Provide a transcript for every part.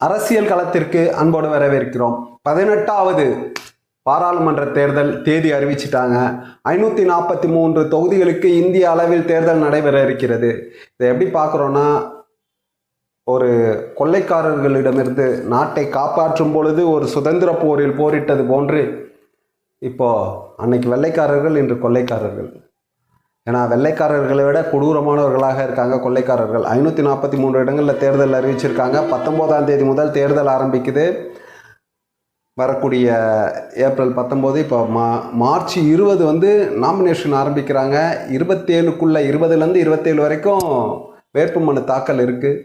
அரசியல் களத்திற்கு அன்போடு வரவேற்கிறோம். பதினெட்டாவது பாராளுமன்ற தேர்தல் தேதி அறிவிச்சிட்டாங்க. ஐநூற்றி நாற்பத்தி மூன்று தொகுதிகளுக்கு இந்திய அளவில் தேர்தல் நடைபெற இருக்கிறது. இதை எப்படி பார்க்குறோன்னா ஒரு கொள்ளைக்காரர்களிடமிருந்து நாட்டை காப்பாற்றும் பொழுது ஒரு சுதந்திர போரில் போரிட்டது போன்று இப்போ அன்னைக்கு வெள்ளைக்காரர்கள் இன்று கொள்ளைக்காரர்கள். ஏன்னா வெள்ளைக்காரர்களை விட கொடூரமானவர்களாக இருக்காங்க கொள்ளைக்காரர்கள். ஐநூற்றி நாற்பத்தி மூன்று இடங்களில் தேர்தல் அறிவிச்சிருக்காங்க. பத்தொம்போதாம் தேதி முதல் தேர்தல் ஆரம்பிக்குது. வரக்கூடிய ஏப்ரல் பத்தொம்போது இப்போ மா மார்ச் இருபது வந்து நாமினேஷன் ஆரம்பிக்கிறாங்க. இருபத்தேழுக்குள்ளே இருபதுலேருந்து இருபத்தேழு வரைக்கும் வேட்புமனு தாக்கல் இருக்குது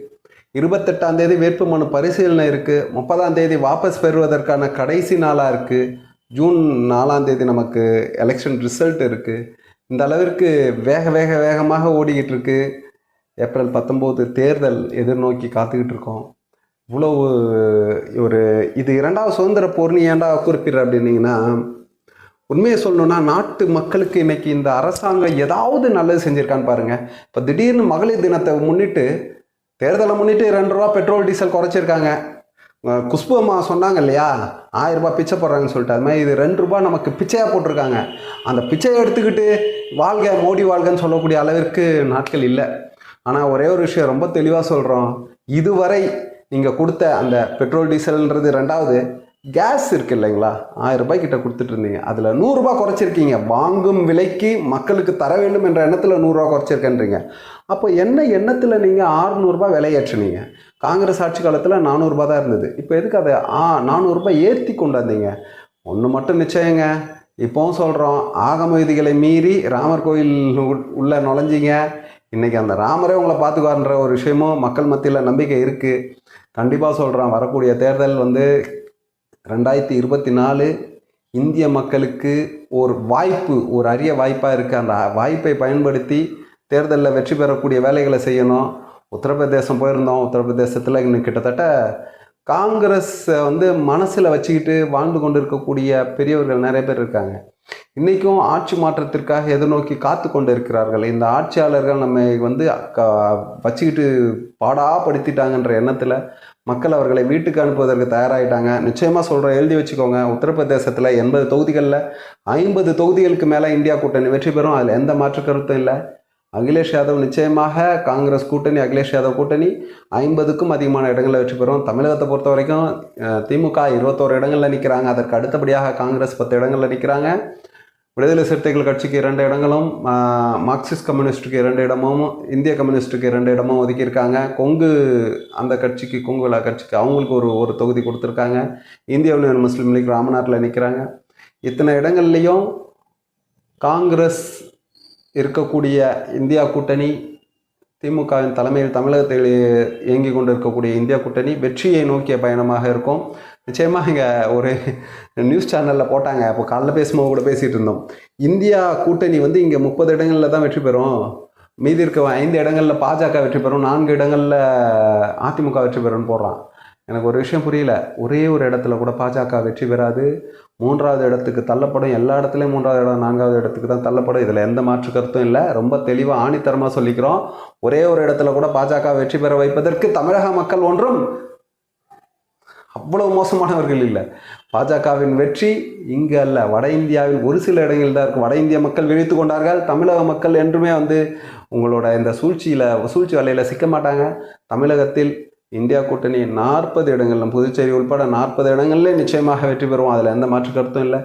இருபத்தெட்டாம் தேதி வேட்புமனு பரிசீலனை இருக்குது முப்பதாம் தேதி வாபஸ் பெறுவதற்கான கடைசி நாளாக இருக்குது ஜூன் நாலாம் தேதி நமக்கு எலெக்ஷன் ரிசல்ட் இருக்குது இந்த அளவிற்கு வேக வேக வேகமாக ஓடிக்கிட்டு இருக்கு ஏப்ரல் பத்தொம்போது தேர்தல் எதிர்நோக்கி காத்துக்கிட்டு இருக்கோம் இவ்வளவு ஒரு இது இரண்டாவது சுதந்திர போர்னு ஏன்டா குறிப்பிடுற அப்படின்னீங்கன்னா உண்மையை சொல்லணும்னா நாட்டு மக்களுக்கு இன்னைக்கு இந்த அரசாங்கம் ஏதாவது நல்லது செஞ்சுருக்கான்னு பாருங்க. இப்போ திடீர்னு மகளிர் தினத்தை முன்னிட்டு தேர்தலை முன்னிட்டு ரெண்டு ரூபா பெட்ரோல் டீசல் குறைச்சிருக்காங்க. குஷ்பு அம்மா சொன்னாங்க இல்லையா? ஆயிரம் ரூபாய் பிச்சை போடுறாங்கன்னு சொல்லிட்டு. அது மாதிரி இது ரெண்டு ரூபாய் நமக்கு பிச்சையாக போட்டிருக்காங்க. அந்த பிச்சையை எடுத்துக்கிட்டு வாழ்க மோடி வாழ்கன்னு சொல்லக்கூடிய அளவிற்கு நாட்கள் இல்லை. ஆனால் ஒரே ஒரு விஷயம் ரொம்ப தெளிவாக சொல்கிறோம் இதுவரை நீங்கள் கொடுத்த அந்த பெட்ரோல் டீசல்ன்றது ரெண்டாவது கேஸ் இருக்கு இல்லைங்களா? ஆயிரம் ரூபாய் கிட்ட கொடுத்துட்டு இருந்தீங்க. அதில் நூறுரூபா குறைச்சிருக்கீங்க. வாங்கும் விலைக்கு மக்களுக்கு தர வேண்டும் என்ற எண்ணத்தில் நூறுரூவா குறைச்சிருக்கேன்றீங்க. அப்போ என்ன எண்ணத்தில் நீங்கள் ஆறுநூறுபா விலையேற்றினீங்க? காங்கிரஸ் ஆட்சி காலத்தில் நானூறுரூபா தான் இருந்தது. இப்போ எதுக்கு அதை ஆ நானூறுரூபா ஏற்றி கொண்டு வந்தீங்க? ஒன்று மட்டும் நிச்சயங்க. இப்போவும் சொல்கிறோம் ஆகம விதிகளை மீறி ராமர் கோயில் உள்ளே நுழைஞ்சிங்க. இன்றைக்கி அந்த ராமரே உங்களை பார்த்துக்குவார்ன்ற ஒரு விஷயமும் மக்கள் மத்தியில் நம்பிக்கை இருக்குது கண்டிப்பாக சொல்கிறோம் வரக்கூடிய தேர்தல் வந்து ரெண்டாயிரத்தி இருபத்தி நாலு இந்திய மக்களுக்கு ஒரு வாய்ப்பு ஒரு அரிய வாய்ப்பாக இருக்குது அந்த வாய்ப்பை பயன்படுத்தி தேர்தலில் வெற்றி பெறக்கூடிய வேலைகளை செய்யணும். உத்தரப்பிரதேசம் போயிருந்தோம் உத்தரப்பிரதேசத்தில் இன்னும் கிட்டத்தட்ட காங்கிரஸ் வந்து மனசில் வச்சுக்கிட்டு வாழ்ந்து கொண்டு இருக்கக்கூடிய பெரியவர்கள் நிறைய பேர் இருக்காங்க. இன்றைக்கும் ஆட்சி மாற்றத்திற்காக எதிர்நோக்கி காத்து கொண்டு இருக்கிறார்கள் இந்த ஆட்சியாளர்கள் நம்ம வந்து க வச்சுக்கிட்டு பாடாப்படுத்திட்டாங்கன்ற எண்ணத்தில் மக்கள் அவர்களை வீட்டுக்கு அனுப்புவதற்கு தயாராகிட்டாங்க நிச்சயமாக சொல்கிறேன் எழுதி வச்சுக்கோங்க. உத்தரப்பிரதேசத்தில் எண்பது தொகுதிகளில் ஐம்பது தொகுதிகளுக்கு மேலே இந்தியா கூட்டணி வெற்றி பெறும். அதில் எந்த மாற்று கருத்தும் இல்லை. அகிலேஷ் யாதவ் நிச்சயமாக காங்கிரஸ் கூட்டணி அகிலேஷ் யாதவ் கூட்டணி ஐம்பதுக்கும் அதிகமான இடங்களில் வெற்றி பெறும். தமிழகத்தை பொறுத்த வரைக்கும் திமுக இருபத்தோரு இடங்களில் நிற்கிறாங்க அதற்கு அடுத்தபடியாக காங்கிரஸ் பத்து இடங்களில் நிற்கிறாங்க விடுதலை சிறுத்தைகள் கட்சிக்கு இரண்டு இடங்களும் மார்க்சிஸ்ட் கம்யூனிஸ்ட்டுக்கு இரண்டு இடமும் இந்திய கம்யூனிஸ்ட்டுக்கு இரண்டு இடமும் ஒதுக்கியிருக்காங்க. கொங்கு அந்த கட்சிக்கு கொங்கு விழா கட்சிக்கு அவங்களுக்கு ஒரு ஒரு தொகுதி கொடுத்துருக்காங்க. இந்திய யூனியன் முஸ்லீம் லீக் ராமநாட்டில் நிற்கிறாங்க இத்தனை இடங்கள்லையும் காங்கிரஸ் இருக்கக்கூடிய இந்தியா கூட்டணி திமுகவின் தலைமையில் தமிழகத்தில் இயங்கி கொண்டு இருக்கக்கூடிய இந்தியா கூட்டணி வெற்றியை நோக்கிய பயணமாக இருக்கும். நிச்சயமாக இங்கே ஒரு நியூஸ் சேனலில் போட்டாங்க. அப்போ காலைல பேசும்போது கூட பேசிகிட்டு இருந்தோம். இந்தியா கூட்டணி வந்து இங்கே முப்பது இடங்களில் தான் வெற்றி பெறும். மீதி இருக்க ஐந்து இடங்களில் பாஜக வெற்றி பெறும். நான்கு இடங்களில் அதிமுக வெற்றி பெறும்னு போடுறான். எனக்கு ஒரு விஷயம் புரியல. ஒரே ஒரு இடத்துல கூட பாஜக வெற்றி பெறாது. மூன்றாவது இடத்துக்கு தள்ளப்படும். எல்லா இடத்துலையும் மூன்றாவது இடம் நான்காவது இடத்துக்கு தான் தள்ளப்படும். இதில் எந்த மாற்று கருத்தும் இல்லை. ரொம்ப தெளிவாக ஆணித்தரமாக சொல்லிக்கிறோம். ஒரே ஒரு இடத்துல கூட பாஜக வெற்றி பெற வைப்பதற்கு தமிழக மக்கள் ஒன்றும் அவ்வளவு மோசமானவர்கள் இல்லை. பாஜகவின் வெற்றி இங்கு அல்ல. வட இந்தியாவில் ஒரு சில இடங்களில் தான் இருக்கும் வட இந்திய மக்கள் விழித்து கொண்டார்கள். தமிழக மக்கள் என்றுமே வந்து உங்களோட இந்த சூழ்ச்சியில் சூழ்ச்சி வலையில் சிக்க மாட்டாங்க. தமிழகத்தில் இந்தியா கூட்டணி நாற்பது இடங்களில் புதுச்சேரி உள்பட நாற்பது இடங்கள்ல நிச்சயமாக வெற்றி பெறுவோம். அதில் எந்த மாற்று கருத்தும் இல்லை.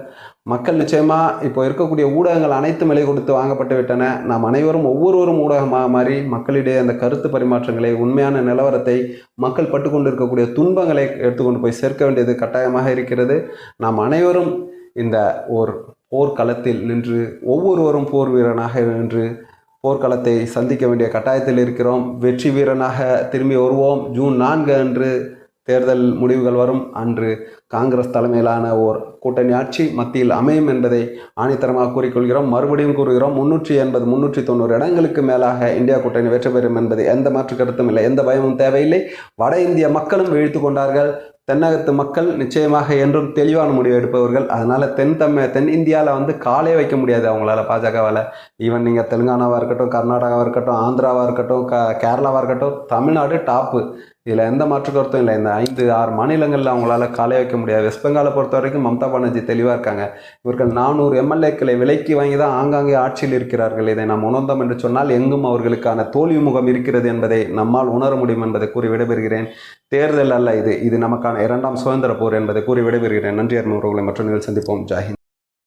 மக்கள் நிச்சயமாக இப்போ இருக்கக்கூடிய ஊடகங்கள் அனைத்தும் விலை கொடுத்து வாங்கப்பட்டு விட்டன. நாம் அனைவரும் ஒவ்வொருவரும் ஊடகமாக மாறி மக்களிடையே அந்த கருத்து பரிமாற்றங்களை உண்மையான நிலவரத்தை மக்கள் பட்டுக்கொண்டு இருக்கக்கூடிய துன்பங்களை எடுத்துக்கொண்டு போய் சேர்க்க வேண்டியது கட்டாயமாக இருக்கிறது. நாம் அனைவரும் இந்த ஓர் போர்க்களத்தில் நின்று ஒவ்வொருவரும் போர் வீரனாக நின்று போர்க்களத்தை சந்திக்க வேண்டிய கட்டாயத்தில் இருக்கிறோம். வெற்றி வீரனாக திரும்பி வருவோம். ஜூன் நான்கு அன்று தேர்தல் முடிவுகள் வரும். அன்று காங்கிரஸ் தலைமையிலான ஓர் கூட்டணி ஆட்சி மத்தியில் அமையும் என்பதை ஆணித்தரமாக கூறிக்கொள்கிறோம். மறுபடியும் கூறுகிறோம் முன்னூற்றி எண்பது முன்னூற்றி தொண்ணூறு இடங்களுக்கு மேலாக இந்தியா கூட்டணி வெற்றி பெறும் என்பது எந்த மாற்று கருத்தும் இல்லை எந்த பயமும் தேவையில்லை. வட இந்திய மக்களும் வீழ்த்து கொண்டார்கள். தென்னகத்து மக்கள் நிச்சயமாக என்றும் தெளிவான முடிவு எடுப்பவர்கள். அதனால் தென் தமிழ் தென் இந்தியாவில் வந்து காலே வைக்க முடியாது அவங்களால பாஜகவால். ஈவன் நீங்கள் தெலுங்கானாவாக இருக்கட்டும் கர்நாடகாவாக இருக்கட்டும் ஆந்திராவாக இருக்கட்டும் க கேரளாவாக இருக்கட்டும் தமிழ்நாடு டாப்பு இதில் எந்த மாற்று கருத்தும் இல்லை. இந்த ஐந்து ஆறு மாநிலங்களில் அவங்களால காலை வைக்க முடியாது. வெஸ்ட் பெங்காலை பொறுத்த வரைக்கும் மம்தா பானர்ஜி தெளிவாக இருக்காங்க. இவர்கள் நானூறு எம்எல்ஏக்களை விலைக்கு வாங்கி தான் ஆங்காங்கே ஆட்சியில் இருக்கிறார்கள். இதை நாம் உணர்ந்தோம் என்று சொன்னால் எங்கும் அவர்களுக்கான தோல்வி முகம் இருக்கிறது என்பதை நம்மால் உணர முடியும் என்பதை கூறி விடைபெறுகிறேன். தேர்தல் அல்ல இது. இது நமக்கான இரண்டாம் சுதந்திர போர் என்பதை கூறி விடைபெறுகிறேன். நன்றி அருமை உறவுகளை மற்ற நிகழ்ச்சி சந்திப்போம். ஜாஹிந்த்.